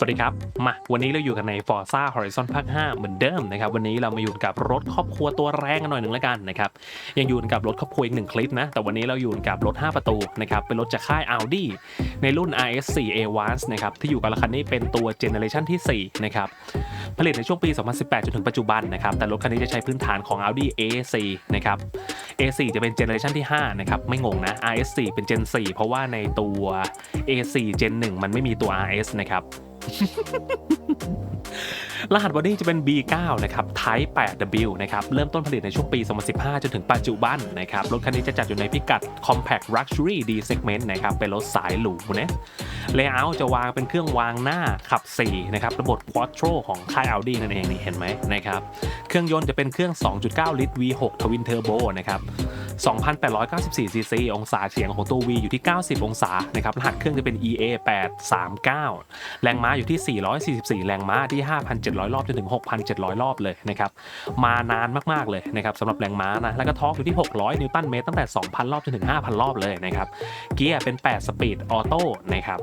สวัสดีครับ มา วันนี้เราอยู่กันใน Forza Horizon ภาค 5 เหมือนเดิมนะครับ วันนี้เรามาอยู่กับรถครอบครัวตัวแรงกันหน่อยหนึ่งแล้วกันนะครับ ยังอยู่กับรถครอบครัวอีกหนึ่งคลิปนะ แต่วันนี้เราอยู่กับรถ 5 ประตูนะครับ เป็นรถจากค่าย Audi ในรุ่น RS4 Advance นะครับ ที่อยู่กับคันนี้เป็นตัวเจเนอเรชันที่ 4 นะครับ ผลิตในช่วงปี 2018 จนถึงปัจจุบันนะครับ แต่รถคันนี้จะใช้พื้นฐานของ Audi A4 นะครับ A4 จะเป็นเจเนอเรชันที่ 5 นะครับ ไม่งงนะ RS4 เป็น Gen 4 เพราะว่าในตัว A4 Gen 1 มันไม่มีตัว RS นะครับ รหัสบอดี้จะเป็น B9 นะครับ Type 8W นะครับ เริ่มต้นผลิตในช่วงปี 2015 จนถึงปัจจุบันนะครับ รถคันนี้จะจัดอยู่ในพิกัด Compact Luxury D Segment นะครับ เป็นรถสายหรูนะเลเยอร์จะวางเป็นเครื่องวางหน้าขับ 4 นะครับ ระบบ Quattro ของค่าย Audi นั่นเองนี่เห็นไหมนะครับ เครื่องยนต์จะเป็นเครื่อง 2.9 ลิตร V6 Twin Turbo นะครับ 2,894ซีซีองศาเฉียงของตัว V อยู่ที่ 90 องศานะครับรหัสเครื่องจะเป็น EA 839 แรงม้าอยู่ที่ 444 แรงม้าที่ 5,700 รอบจนถึง 6,700 รอบเลยนะครับมานานมากๆเลยนะครับสำหรับแรงม้านะแล้วก็ทอร์กอยู่ที่ 600 นิวตันเมตรตั้งแต่ 2,000 รอบจนถึง 5,000 รอบเลยนะครับเกียร์เป็น 8 สปีดออโต้นะครับ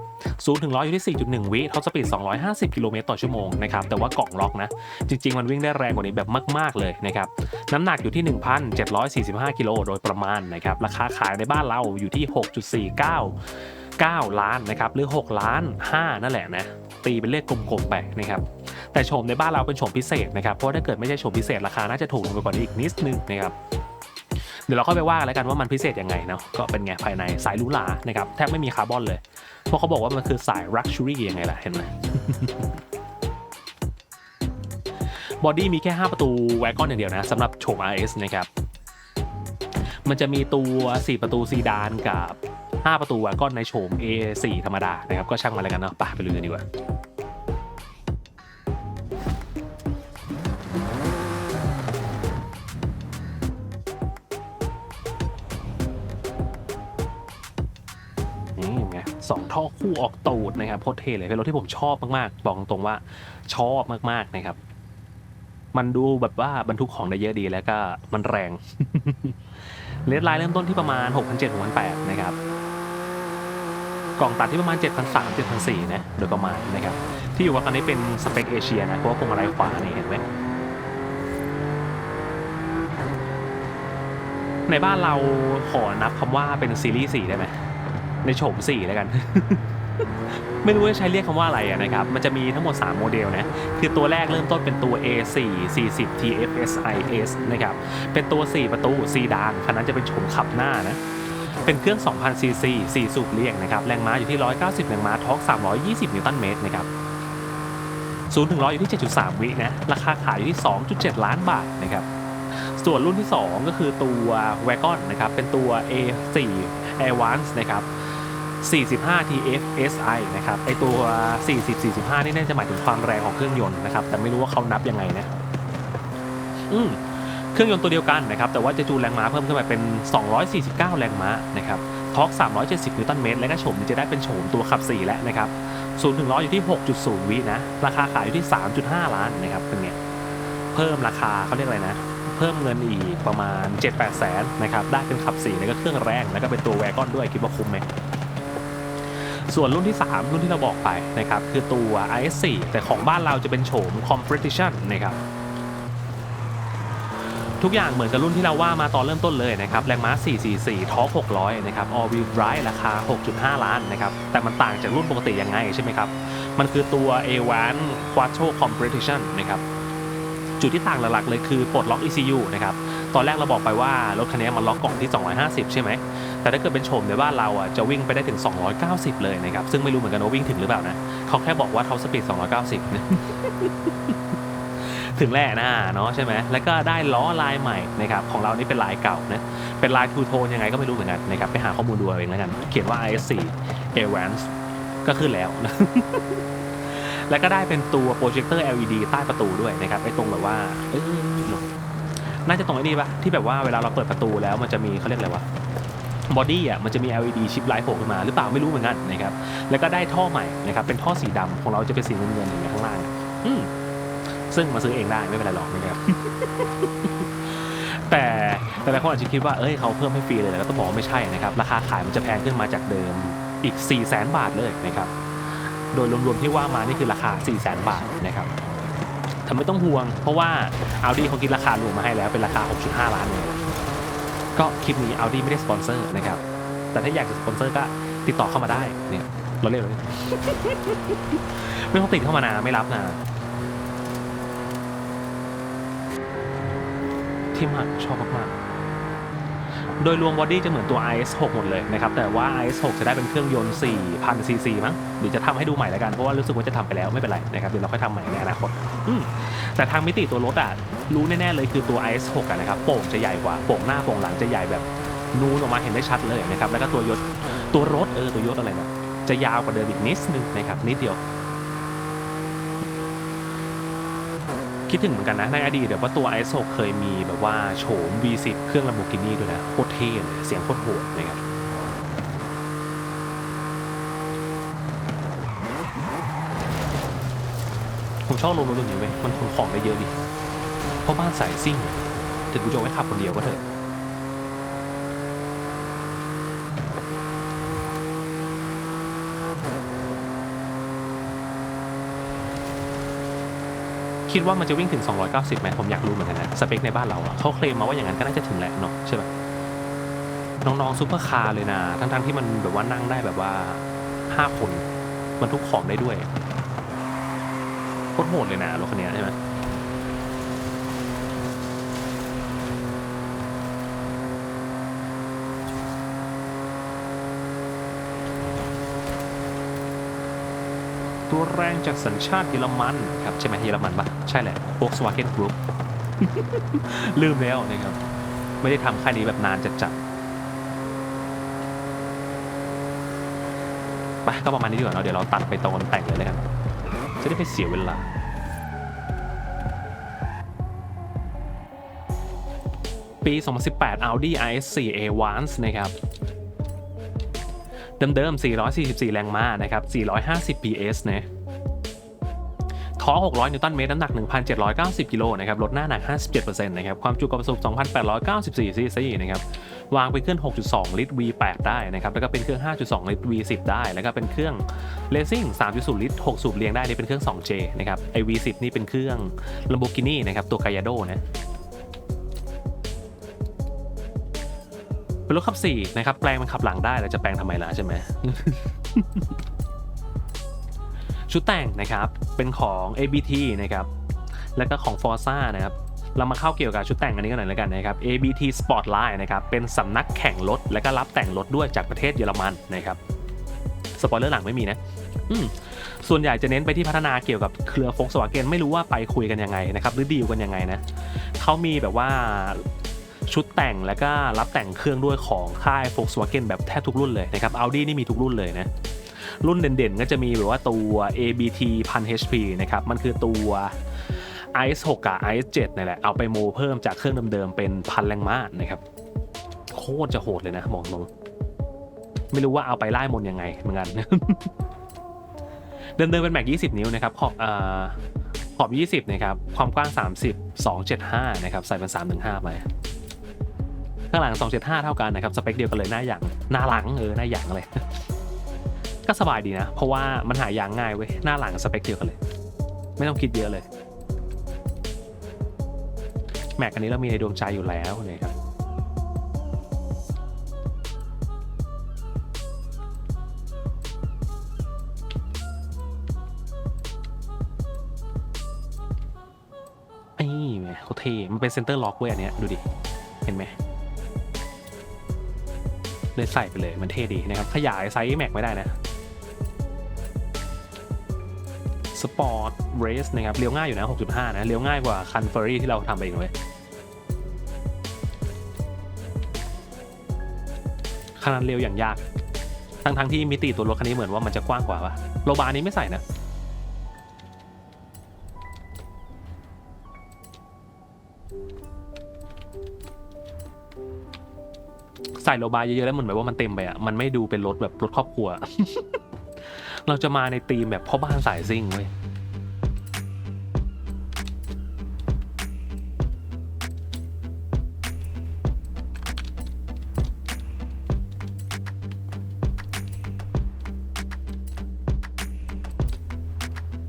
ศูถึงร้อยอยู่ที่ 4.1 วิท็อปสปีด 250 กิโลเมตรต่อชั่วโมงนะครับแต่ว่ากล่องล็อกนะจริง ๆ มันวิ่งได้แรงกว่านี้แบบมาก ๆเลยนะครับน้ำหนักอยู่ที่ 1,745 กิโลโดยประมาณนะครับราคาขายในบ้านเราอยู่ที่ 6.49 9 ล้านนะครับหรือ 6 ล้าน 5 นั่นแหละนะตีเป็นเลขกลมๆไปนะครับแต่โฉมในบ้านเราเป็นโฉมพิเศษนะครับเพราะถ้าเกิดไม่ใช่โฉมพิเศษราคาน่าจะถูกลงไปกว่านี้อีกนิดนึงนะครับเดี๋ยวเราค่อยไปว่ากันแล้วกันว่ามันพิเศษยังไงเนาะก็เป็นไงภายในสายหรูหรานะครับแทบไม่มีคาร์บอนเลยเพราะเขาบอกว่ามันคือสาย Luxury ยังไงล่ะเห็นไหมบอดี้มีแค่ 5 ประตูแวกอนอย่างเดียวนะสำหรับโฉม RS นะครับ มันจะมีตัว 4 ประตูซีดานกับ 5 ประตูแวกอนในโฉม A4 ธรรมดานะครับ ก็ช่างมาแล้วกันเนาะไปไปลุยกันดีกว่านี่ไงสองท่อคู่ออกตูดนะครับโคตรเท่เลยเป็นรถที่ผมชอบมากๆ บอกตรงว่าชอบมากๆนะครับ มันดูแบบว่าบรรทุกของได้เยอะดีแล้วก็มันแรง เลดไลน์เริ่มต้นที่ประมาณ 6 7 0 0 6 8นะครับ กล่องตัดที่ประมาณ 7,300 7,400นะโดยประมาณนะครับ ที่อยู่ว่าคันนี้เป็นสเปคเอเชียนะเพราะว่าพวงมาลัยขวานี่เห็นไหมในบ้านเราขอนับคำว่าเป็นซีรีส์4ได้ไหมในโฉม4แล้วกัน ไม่รู้จะใช้เรียกคำว่าอะไระนะครับ มันจะมีทั้งหมด 3 โมเดลนะ คือตัวแรกเริ่มต้นเป็นตัว A4 40 TFSIS นะครับ เป็นตัว 4 ประตูซีดาน คันนั้นจะเป็นโฉมขับหน้านะ เป็นเครื่อง 2,000 ซีซี4สูบเรียงนะครับ แรงม้าอยู่ที่ 190 แรงม้าทอร์ก320 นิวตันเมตรนะครับศูนย์ถึงร้อยอยู่ที่ 7.3 วินะ ราคาขายอยู่ที่ 2.7 ล้านบาทนะครับส่วนรุ่นที่ 2 ก็คือตัว w a g o n นะครับ เป็นตัว A4 Advance นะครับ 45 TFSI นะครับไอตัว 40 45 นี่น่าจะหมายถึงความแรงของเครื่องยนต์นะครับ แต่ไม่รู้ว่าเขานับยังไงนะอืมเครื่องยนต์ตัวเดียวกันนะครับ แต่ว่าจะจูนแรงม้าเพิ่มขึ้นไปเป็น 249 แรงม้านะครับทอร์ก370 นิวตันเมตร และก็โฉมนี้จะได้เป็นโฉมตัวขับ 4 แล้วนะครับ0ถึง100อยู่ที่ 6.0 วินะ ราคาขายอยู่ที่ 3.5 ล้านนะครับเป็นไงเพิ่มราคาเขาเรียกอะไรนะ เพิ่มเงินอีกประมาณ 7-8 แสนนะครับ ได้เป็นขับ 4 แล้วก็เครื่องแรง แล้วก็เป็นตัวแวกอนด้วยคิดว่าคุ้มไหม ส่วนรุ่นที่ 3 รุ่นที่เราบอกไปนะครับคือตัว IS4 แต่ของบ้านเราจะเป็นโฉม Competition นะครับทุกอย่างเหมือนกับรุ่นที่เราว่ามาตอนเริ่มต้นเลยนะครับ แรงม้า 444ทอร์ก600 นะครับ All Wheel Drive ราคา 6.5 ล้านนะครับ แต่มันต่างจากรุ่นปกติยังไงใช่ไหมครับ มันคือตัว A1 Quattro Competition นะครับ จุดที่ต่างหลักๆเลยคือปลดล็อก ECU นะครับ ตอนแรกเราบอกไปว่ารถคันนี้มันล็อกกล่องที่ 250 ใช่ไหม แต่ถ้าเกิดเป็นโฉมในบ้านเราอะจะวิ่งไปได้ถึง 290 เลยนะครับ ซึ่งไม่รู้เหมือนกันว่าวิ่งถึงหรือเปล่านะ เขาแค่บอกว่าท็อปสปีด 290 ถึงแหละนะเนาะใช่ไหม แล้วก็ได้ล้อลายใหม่นะครับ ของเรานี่เป็นลายเก่านะ เป็นลายทูโทนยังไงก็ไม่รู้เหมือนกันนะครับ ไปหาข้อมูลดูเองแล้วกัน เขียนว่า IS4 Advance ก็ขึ้นแล้วนะแล้วก็ได้เป็นตัวโปรเจคเตอร์ LED ใต้ประตูด้วยนะครับไอ้ตรงแบบว่า เอ้ย น่าจะตรงไอ้นี่ปะที่แบบว่าเวลาเราเปิดประตูแล้วมันจะมีเขาเรียกอะไรวะบอดี้อะมันจะมี LED ชิปไลท์โผล่ขึ้นมาหรือเปล่าไม่รู้เหมือนกันนะครับแล้วก็ได้ท่อใหม่นะครับเป็นท่อสีดำของเราจะเป็นสีเงินๆอย่างเงี้ยข้างล่างอืมซึ่งมาซื้อเองได้ไม่เป็นไรหรอกนะครับแต่แต่หลายคนอาจจะคิดว่าเอ้ยเขาเพิ่มให้ฟรีเลยแล้วก็ต้องบอกว่าไม่ใช่นะครับราคาขายมันจะแพงขึ้นมาจากเดิมอีก 4 0 0 0 0 0 บาทเลยนะครับโดยรวมๆที่ว่ามานี่คือราคา 4 0 0 0 0 0 บาทนะครับ ทำไม่ต้องห่วง เพราะว่า Audi เขาคิดราคารวมมาให้แล้วเป็นราคา 6.5 ล้านเลยก็คลิปนี้ Audi ไม่ได้สปอนเซอร์นะครับ แต่ถ้าอยากจะสปอนเซอร์ก็ติดต่อเข้ามาได้เนี่ยเราเรียกเลยไม่ต้องติดเข้ามานะไม่รับนะที่มากชอบมากๆ โดยรวมบอดี้จะเหมือนตัว IS6 หมดเลยนะครับ แต่ว่า IS6 จะได้เป็นเครื่องยนต์ 4,000 ซีซีมั้งเดี๋ยวจะทำให้ดูใหม่แล้วกัน เพราะว่ารู้สึกว่าจะทำไปแล้วไม่เป็นไรนะครับ เดี๋ยวเราค่อยทำใหม่ในอนาคต แต่ทางมิติตัวรถอะรู้แน่ๆเลยคือตัว IS6 อะนะครับโป่งจะใหญ่กว่าโป่งหน้าโป่งหลังจะใหญ่แบบนูนออกมาเห็นได้ชัดเลยนะครับแล้วก็ตัวยศตัวรถเออตัวยศอะไรนะจะยาวกว่าเดิมอีกนิดนึงนะครับนิดเดียว คิดถึงเหมือนกันนะในอดีตเดี๋ยวว่าตัว i s o เคยมีแบบว่าโฉม V10 เครื่อง Lamborghini ด้วยนะโคตรเท่เลยเสียงโคตรโหดนะครับ ผมชอบรถรถตัวนี้เว้ยมันขนของได้เยอะดิเพราะบ้านสายซิ่งถึงกูจะไว้ขับคนเดียวก็เถอะคิดว่ามันจะวิ่งถึง 290ไหมผมอยากรู้เหมือนกันนะสเปคในบ้านเราอะเขาเคลมมาว่าอย่างนั้นก็น่าจะถึงแหละเนาะใช่ปะน้องๆซูเปอร์คาร์เลยนะ ทั้งๆที่มันแบบว่านั่งได้แบบว่า 5 คนบรรทุกของได้ด้วย โคตรโหดเลยนะรถคันนี้ใช่ไหมตัวแรงจากสัญชาติเยอรมันครับ ใช่ไหมเยอรมันปะใช่แหละ Volkswagen Group ลืมแล้วนะครับ ไม่ได้ทำค่ายนี้แบบนานจัดจัดๆไปก็ประมาณนี้ดีกว่าเนาะเดี๋ยวเราตัดไปตอนแต่งเลยแล้วกัน จะได้ไม่เสียเวลา ปี 2018 Audi RS4 Avance นะครับเดิมๆ 444 แรงม้านะครับ 450 PS นะท้อ600 นิวตันเมตร น้ำหนัก 1,790 กิโลนะครับ ลดหน้าหนัก 57%นะครับ ความจุกระสุน2,894ซีซีนะครับ วางเป็นเครื่อง 6.2 ลิตร V8 ได้นะครับ แล้วก็เป็นเครื่อง 5.2 ลิตร V10 ได้ แล้วก็เป็นเครื่อง Racing 3.0 ลิตร 6 สูบเรียงได้นี่เป็นเครื่อง 2J นะครับ ไอ V10 นี่เป็นเครื่อง Lamborghini นะครับตัว Gallardo นะเป็นรถขับสี่นะครับแปลงมันขับหลังได้แล้วจะแปลงทำไมล่ะใช่ไหมชุดแต่งนะครับเป็นของ ABT นะครับแล้วก็ของ Forza นะครับ เรามาเข้าเกี่ยวกับชุดแต่งอันนี้กันหน่อยแล้วกันนะครับ ABT Sportline นะครับ เป็นสำนักแข่งรถ และก็รับแต่งรถด้วยจากประเทศเยอรมันนะครับสปอยเลอร์หลังไม่มีนะส่วนใหญ่จะเน้นไปที่พัฒนาเกี่ยวกับเครือ Volkswagen ไม่รู้ว่าไปคุยกันยังไงนะครับหรือดีลกันยังไงนะเขามีแบบว่าชุดแต่งแล้วก็รับแต่งเครื่องด้วยของค่าย Volkswagen แบบแทบทุกรุ่นเลยนะครับ Audi นี่มีทุกรุ่นเลยนะ รุ่นเด่นๆ ก็จะมีแบบว่าตัว ABT 1000 HP นะครับ มันคือตัว IS6 กับ IS7 นี่แหละเอาไปโมเพิ่มจากเครื่องเดิมๆเป็นพันแรงม้านะครับ โคตรจะโหดเลยนะมองตรงไม่รู้ว่าเอาไปไล่มนยังไงเหมือนกันเดิมๆเป็นแม็ก20 นิ้วนะครับขอบอ่าขอบ 20 นะครับ ความกว้าง 30 275 นะครับ ใส่เป็น 315 ไป ข้างหลัง 275 เท่ากันนะครับ สเปคเดียวกันเลยหน้าอย่างหน้าหลังเออหน้าอย่างเลย ก็สบายดีนะ เพราะว่ามันหายางง่ายเว้ย หน้าหลังสเปคเดียวกันเลย ไม่ต้องคิดเยอะเลย แม็กอันนี้เรามีในดวงใจอยู่แล้วนะครับไอ้แหมเขาเท่มันเป็นเซนเตอร์ล็อกเว้ยอันเนี้ยดูดิ เห็นไหมเลยใส่ไปเลยมันเท่ดีนะครับ ขยายไซส์แม็กไม่ได้นะ สปอร์ตเรสนะครับเลี้ยวง่ายอยู่นะ 6.5 นะ เลี้ยวง่ายกว่าคันเฟอร์รี่ที่เราทำไปเองเลยขนาดเลี้ยวอย่างยาก ทั้งทั้งๆที่มิติตัวรถคันนี้เหมือนว่ามันจะกว้างกว่าปะโลบานี้ไม่ใส่นะ ใส่โลบาเยอะๆแล้วเหมือนแบบว่ามันเต็มไปอะ มันไม่ดูเป็นรถแบบรถครอบครัว เราจะมาในธีมแบบพ่อบ้านสายซิ่งเว้ย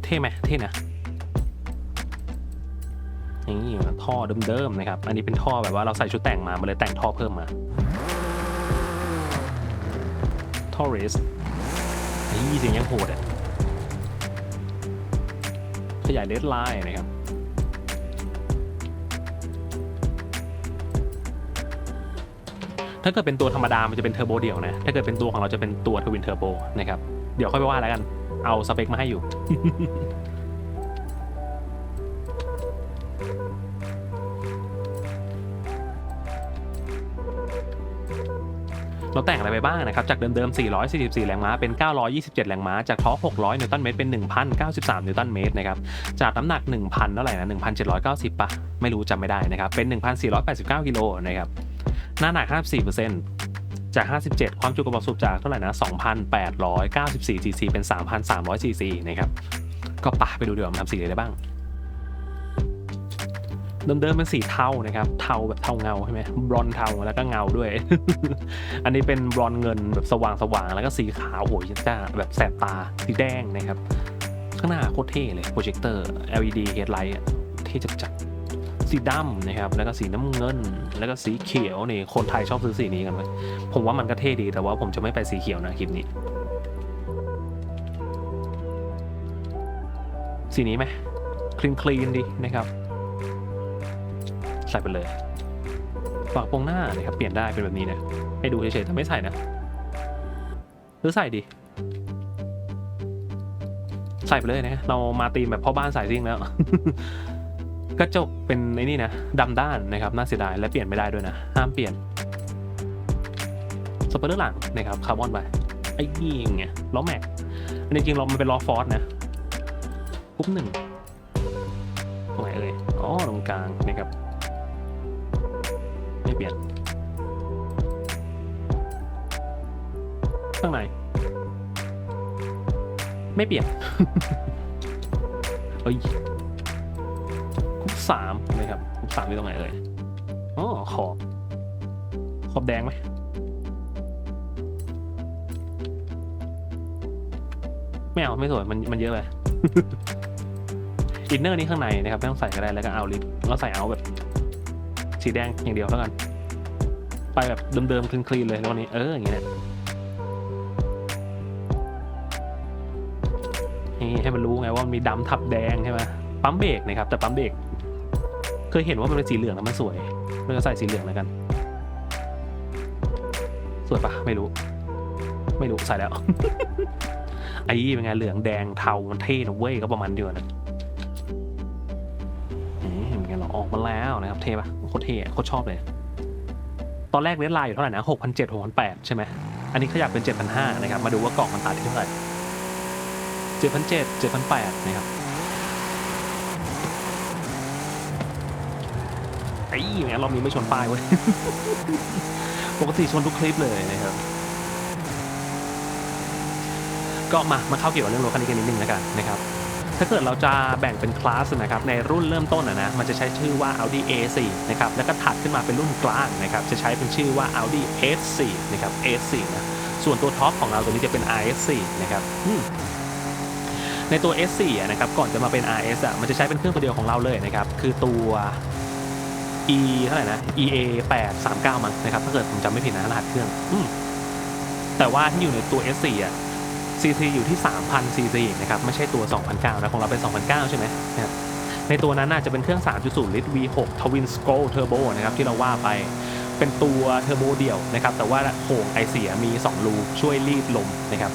เท่ไหมเท่นะนี่ท่อเดิมๆนะครับ อันนี้เป็นท่อแบบว่าเราใส่ชุดแต่งมามันเลยแต่งท่อเพิ่มมาท่อเรส ยี่สิงยังโหดอะ ขยายเดดไลน์นะครับ ถ้าเกิดเป็นตัวธรรมดา มันจะเป็นเทอร์โบเดี่ยวนะ ถ้าเกิดเป็นตัวของเราจะเป็นตัวทวินเทอร์โบนะครับ เดี๋ยวค่อยไปว่าแล้วกัน เอาสเปคมาให้อยู่ เราแต่งอะไรไปบ้างนะครับ จากเดิมๆ 444 แรงม้า เป็น 927 แรงม้า จากท้อ600 นิวตันเมตร เป็น 1,093 นิวตันเมตรนะครับ จากน้ำหนัก 1,000 เท่าไหร่นะ 1,790 ปะ ไม่รู้จำไม่ได้นะครับ เป็น 1,489 กิโลนะครับ หน้าหนัก 54%จาก 57 ความจุกระบอกสูบจากเท่าไหร่นะ 2,894ซีซีเป็น 3,300ซีซีนะครับ ก็ปะไปดูเดีกว่ามันทำสีอะไรได้บ้าง เดิมๆเป็นสีเทานะครับเทาแบบเทาเงาใช่ไหมบรอนเทาแล้วก็เงาด้วย อันนี้เป็นบรอนเงินแบบสว่างๆแล้วก็สีขาวโหยจ้าแบบแสบตาสีแดงนะครับข้างหน้าโคตรเท่เลยโปรเจคเตอร์ LED headlight เท่จัดๆสีดำนะครับแล้วก็สีน้ำเงิน แล้วก็สีเขียวนี่คนไทยชอบซื้อสีนี้กันไหมผมว่ามันก็เท่ดีแต่ว่าผมจะไม่ไปสีเขียวนะคลิปนี้ สีนี้ไหมคลีนคลีนดีนะครับ ใส่ไปเลยฝากโปรงหน้านะครับเปลี่ยนได้เป็นแบบนี้นะให้ดูเฉยๆแต่ไม่ใส่นะหรือใส่ดิใส่ไปเลยนะเรามาตีมแบบพ่อบ้านสายซิ่งแล้ว กระจกเป็นไอ้นี่นะดำด้านนะครับน่าเสียดายและเปลี่ยนไม่ได้ด้วยนะ ห้ามเปลี่ยนสปอร์เลอร์หลังนะครับคาร์บอนไปไอ้ยี่ไงล้อแม็กอันนี้จริงๆเรามันเป็นล้อฟอร์สนะปุ๊บหนึ่งตรงไหนเอ่ยอ๋อตรงกลางนะครับ เปลี่ยนข้างในไม่เปลี่ยนเฮ้ยคุกสามนะครับคุกสามอยู่ตรงไหนเอ่ยอ๋อขอบขอบแดงไหมไม่เอาไม่สวยมันมันเยอะเลยอินเนอร์นี้ข้างในนะครับไม่ต้องใส่ก็ได้แล้วก็เอาลิปแล้วใส่เอาแบบ สีแดงอย่างเดียวแล้วกัน ไปแบบเดิมๆคลีนๆเลยแล้วนนี้เอออย่างเงี้ยนี่ให้มันรู้ไงว่ามันมีดำทับแดงใช่ไหมปั๊มเบรกนะครับ แต่ปั๊มเบรกเคยเห็นว่ามันเป็นสีเหลืองแล้วมันสวยเราจะใส่สีเหลืองแล้วกัน สวยปะไม่รู้ ไม่รู้ใส่แล้วไอ้เป็นไงเหลืองแดงเทามันเท่นะเว้ยก็ประมาณเดียวนะ แล้วนะครับ เทปะโคตรเทโคตรชอบเลย ตอนแรกเลนไลน์อยู่เท่าไหร่นะหกพันเจ็ดหกพันแปดใช่ไหมอันนี้ขยับเป็นเจ็ดพันห้านะครับ มาดูว่ากล่องมันตัดที่เท่าไหร่เจ็ดพันเจ็ดเจ็ดพันแปดนะครับไอ้แม่งรอบนี้ไม่ชนป้ายเว้ยปกติชนทุกคลิปเลยนะครับ ก็มามาเข้าเกี่ยวกับเรื่องรถคันนี้กันนิดนึงแล้วกันนะครับ ถ้าเกิดเราจะแบ่งเป็นคลาสนะครับในรุ่นเริ่มต้นนะนะมันจะใช้ชื่อว่า Audi A4 นะครับแล้วก็ถัดขึ้นมาเป็นรุ่นกลางนะครับจะใช้เป็นชื่อว่า Audi S4 นะครับ S4 นะส่วนตัวท็อปของเราตัวนี้จะเป็น RS4 นะครับในตัว S4 นะครับก่อนจะมาเป็น RS อะมันจะใช้เป็นเครื่องตัวเดียวของเราเลยนะครับคือตัว E เท่าไหร่นะ EA 839มั้งนะครับถ้าเกิดผมจำไม่ผิดนะรหัสเครื่องอแต่ว่าที่อยู่ในตัว S4 อะ CC อยู่ที่3,000 CC นะครับไม่ใช่ตัว 2,009นะของเราเป็น 2,009 ใช่ไหมนะครับในตัวนั้นน่าจะเป็นเครื่อง 3.0 ลิตร V6 Twin Scroll Turbo นะครับที่เราว่าไปเป็นตัวเทอร์โบเดี่ยวนะครับแต่ว่าโค้งไอเสียมี 2 รูช่วยรีดลมนะครับ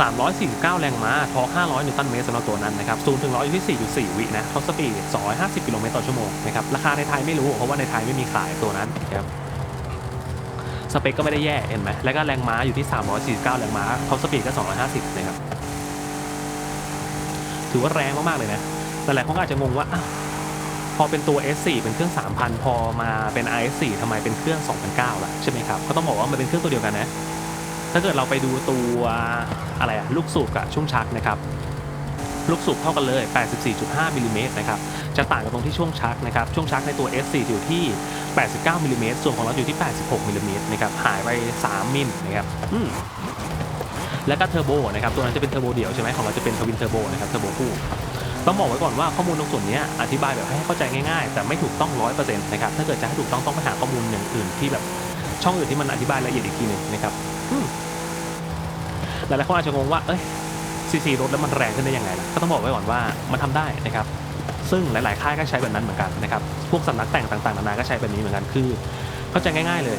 349 แรงม้าทอร์ก500 นิวตันเมตรสำหรับตัวนั้นนะครับ 0 ถึง 100 อยู่ที่ 4.4 วินะท็อปสปีด 250 กิโลเมตรต่อชั่วโมงนะครับ ราคาในไทยไม่รู้ เพราะว่าในไทยไม่มีขายตัวนั้นนะครับ สเปคก็ไม่ได้แย่เห็นไหมแล้วก็แรงม้าอยู่ที่ 349 แรงม้าท็อปสปีดก็ 250 นะครับ ถือว่าแรงมาก ๆ เลยนะหลายๆคนอาจจะงงว่าพอเป็นตัว S4 เป็นเครื่อง 3,000 พอมาเป็น RS4 ทำไมเป็นเครื่อง 2,900ล่ะใช่ไหมครับ ก็ต้องบอกว่ามันเป็นเครื่องตัวเดียวกันนะ ถ้าเกิดเราไปดูตัวอะไรอะลูกสูบกับช่วงชักนะครับ ลูกสูบเท่ากันเลย 84.5มิลลิเมตรนะครับ จะต่างกันตรงที่ช่วงชักนะครับ ช่วงชักในตัว S4 อยู่ที่ 89มิลลิเมตรส่วนของเราอยู่ที่ 86มิลลิเมตรนะครับหายไป 3มิลนะครับแล้วก็เทอร์โบนะครับตัวนั้นจะเป็นเทอร์โบเดี่ยวใช่ไหมของเราจะเป็นทวินเทอร์โบนะครับเทอร์โบคู่ต้องบอกไว้ก่อนว่าข้อมูลตรงส่วนนี้อธิบายแบบให้เข้าใจง่ายๆ แต่ไม่ถูกต้องร้อยเปอร์เซ็นต์นะครับถ้าเกิดจะให้ถูกต้องต้องไปหาข้อมูลอย่างอื่นที่แบบช่องอื่นที่มันอธิบายละเอียดอีกทีหนึ่งนะครับหลายๆคนอาจจะงงว่าเอ้ยซีซีรถแล้วมันแรงขึ้นได้ยังไงล่ะก็ต้องบอกไว้ก่อนว่ามันทำได้นะครับ ซึ่งหลาย ๆ ค่ายก็ใช้แบบนั้นเหมือนกันนะครับ พวกสำนักแต่งต่าง ๆ นานาก็ใช้แบบนี้เหมือนกัน คือ เข้าใจง่าย ๆ เลย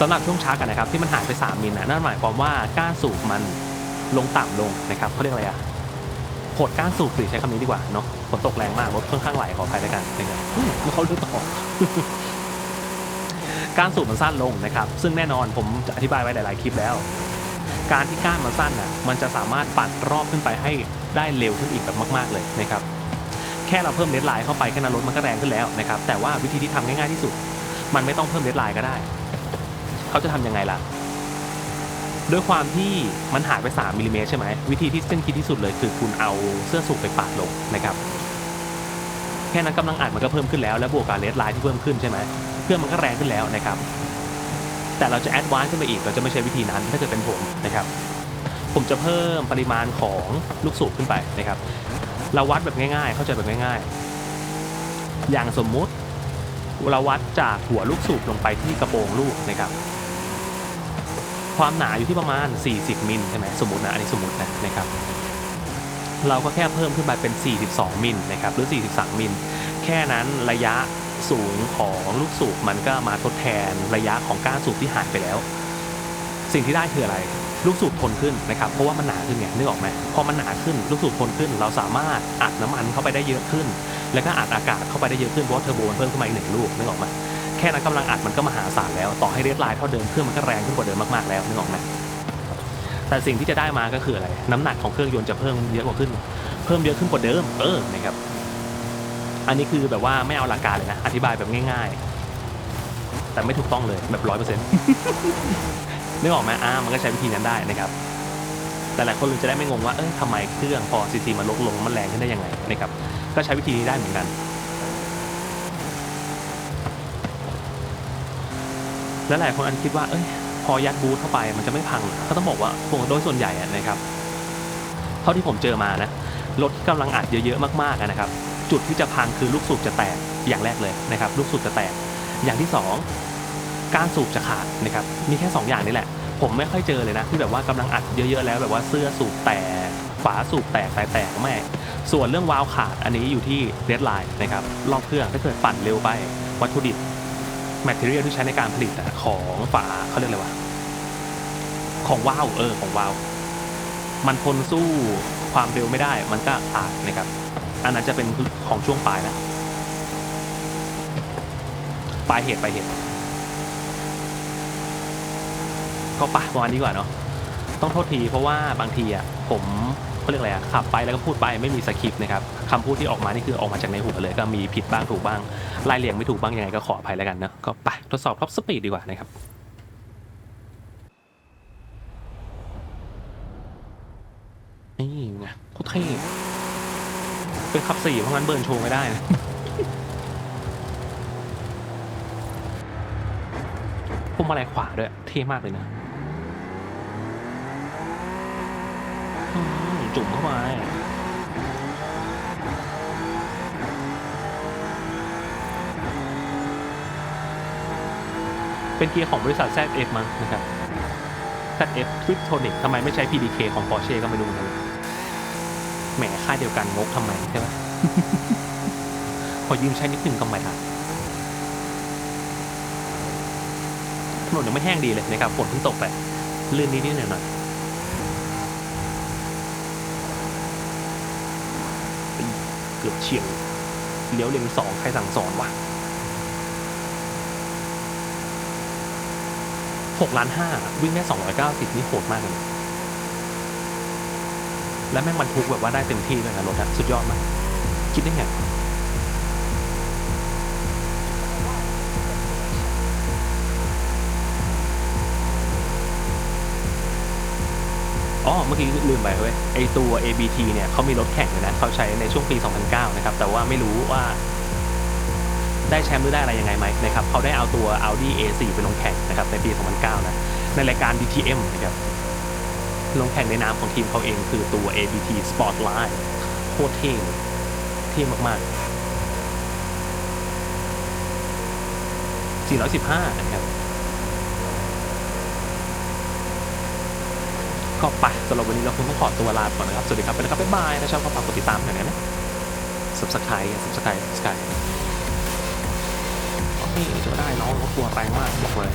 สำหรับช่วงชักอะนะครับที่มันหายไป 3 มิลนะนั่นหมายความว่าก้านสูบมันลงต่ำลงนะครับเขาเรียกอะไรอะหดก้านสูบสิใช้คำนี้ดีกว่าเนาะฝนตกแรงมากรถค่อนข้างไหลขออภัยด้วยกันนะครับอืมแล้วเขาเลือกต่อ การสูบมันสั้นลงนะครับ ซึ่งแน่นอนผมจะอธิบายไว้หลาย ๆ คลิปแล้ว การที่ก้านมันสั้นน่ะมันจะสามารถปัดรอบขึ้นไปให้ได้เร็วขึ้นอีกแบบมาก ๆ เลยนะครับแค่เราเพิ่มเดดไลน์เข้าไปแค่นั้นรถมันก็แรงขึ้นแล้วนะครับแต่ว่าวิธีที่ทำง่าย ๆ ที่สุด มันไม่ต้องเพิ่มเดดไลน์ก็ได้เขาจะทำยังไงล่ะด้วยความที่มันหายไป 3มิลลิเมตรใช่ไหมวิธีที่เส้นคิดที่สุดเลยคือคุณเอาเสื้อสูบไปปาดลงนะครับแค่นั้นกำลังอัดมันก็เพิ่มขึ้นแล้วแล้วบวกกับเลดไลน์ที่เพิ่มขึ้นใช่ไหม รื่องมันก็แรงขึ้นแล้วนะครับ แต่เราจะแอดวานซ์ขึ้นไปอีก เราจะไม่ใช้วิธีนั้นถ้าเกิดเป็นผมนะครับ ผมจะเพิ่มปริมาณของลูกสูบขึ้นไปนะครับ เราวัดแบบง่ายๆ เข้าใจแบบง่ายๆ อย่างสมมุติเราวัดจากหัวลูกสูบลงไปที่กระโปรงลูกนะครับ ความหนาอยู่ที่ประมาณ 40 มิลใช่ไหมสมมตินะอันนี้สมมตินะนะครับเราก็แค่เพิ่มขึ้นไปเป็น 42 มิลนะครับ หรือ 43 มิล แค่นั้นระยะ สูงของลูกสูบมันก็มาทดแทนระยะของก้านสูบที่หายไปแล้ว สิ่งที่ได้คืออะไร ลูกสูบทนขึ้นนะครับ เพราะว่ามันหนาขึ้นไงนึกออกไหมพอมันหนาขึ้นลูกสูบทนขึ้น เราสามารถอัดน้ำมันเข้าไปได้เยอะขึ้น แล้วก็อัดอากาศเข้าไปได้เยอะขึ้นเพราะเทอร์โบมันเพิ่มขึ้นมาอีกหนึ่งลูกนึกออกไหมแค่นั้นกำลังอัดมันก็มหาศาลแล้ว ต่อให้เรดลน์เท่าเดิมเครื่องมันก็แรงขึ้นกว่าเดิมมากๆแล้วนึกออกไหมแต่สิ่งที่จะได้มาก็คืออะไร น้ำหนักของเครื่องยนต์จะเพิ่มเยอะกว่าขึ้น เพิ่มเยอะขึ้นกว่าเดิมเออนะครับ อันนี้คือแบบว่าไม่เอาหลักการเลยนะ อธิบายแบบง่าย ๆ แต่ไม่ถูกต้องเลยแบบร้อยเปอร์เซ็นต์นึกออกไหมอ่ามันก็ใช้วิธีนั้นได้นะครับ แต่หลายคนจะได้ไม่งงว่าเอ้ยทำไมเครื่องพอซีซีมันลดลงมันแรงขึ้นได้ยังไงนะครับ ก็ใช้วิธีนี้ได้เหมือนกัน และหลายคนอันคิดว่าเอ้ยพอยัดบูทเข้าไปมันจะไม่พังเหรอก็ต้องบอกว่าโดยส่วนใหญ่นะครับเท่าที่ผมเจอมานะรถที่กำลังอัดเยอะๆมากๆนะครับ จุดที่จะพังคือลูกสูบจะแตกอย่างแรกเลยนะครับ ลูกสูบจะแตก อย่างที่สองการสูบจะขาดนะครับ มีแค่ 2 อย่างนี้แหละ ผมไม่ค่อยเจอเลยนะที่แบบว่ากำลังอัดเยอะๆแล้วแบบว่าเสื้อสูบแตกฝาสูบแตกแตกแตกไม่ส่วนเรื่องวาล์วขาดอันนี้อยู่ที่เดดไลน์นะครับรอบเครื่องถ้าเกิดปั่นเร็วไปวัตถุดิบแมทเทอเรียลที่ใช้ในการผลิตของฝาเขาเรียกอะไรวะของวาล์วเออของวาล์วมันทนสู้ความเร็วไม่ได้มันก็ขาดนะครับ อันนั้นจะเป็นของช่วงปลายนะ ปลายเหตุปลายเหตุ ก็ปะประมาณนี้ดีกว่าเนาะ ต้องโทษทีเพราะว่าบางทีอะผมเขาเรียกอะไรอะขับไปแล้วก็พูดไปไม่มีสคริปต์นะครับคำพูดที่ออกมานี่คือออกมาจากในหัวเลย ก็มีผิดบ้างถูกบ้างไล่เลียงไม่ถูกบ้างยังไงก็ขออภัยแล้วกันนะ ก็ไปทดสอบท็อปสปีดดีกว่านะครับนี่ไงโคตรเท่ เป็นขับสี่เพราะงั้นเบิร์นโชว์ไม่ได้นะพวงมาลัยขวาด้วย เท่มากเลยนะจุ่มเข้ามาเป็นเกียร์ของบริษัท ZF มั้งนะครับ ZF Triptonic ทำไมไม่ใช้ PDK ของ Porsche ก็ไม่รู้เหมือนกัน ค่ายเดียวกันงกทำไมใช่ไหมพอยืมใช้นิดหนึ่งก็ไม่ทันถนนยังไม่แห้งดีเลยนะครับฝนเพิ่งตกไปลื่นนิดๆหน่อยๆเกือบเฉียวเลี้ยวเลนสองใครสั่งสอนวะหกล้านห้าวิ่งได้สองร้อยเก้าสิบนี่โหดมากเลย และแม่งบรรทุกแบบว่าได้เต็มที่เลยนะรถอะสุดยอดมากคิดได้ไงอ๋อเมื่อกี้ลืมไปเว้ยไอตัว ABT เนี่ยเขามีรถแข่งเลยนะเขาใช้ในช่วงปี 2009 นะครับ แต่ว่าไม่รู้ว่าได้แชมป์หรือได้อะไรยังไงไหมนะครับเขาได้เอาตัว Audi A4 ไปลงแข่งนะครับในปี 2009 นะ ในรายการ DTM นะครับ ลงแข่งในนามของทีมเขาเองคือตัว ABT Spotlight โคตรเท่เลยเท่มากๆ 415 นะครับก็ไปสำหรับวันนี้เราคงต้องขอตัวลาไปก่อนนะครับ สวัสดีครับไปแล้วครับ บ๊ายบายนะชอบก็ฝากกดติดตามกันนะ subscribe subscribe subscribe โอเคจะได้น้องเขาตัวแรงมากบอกเลย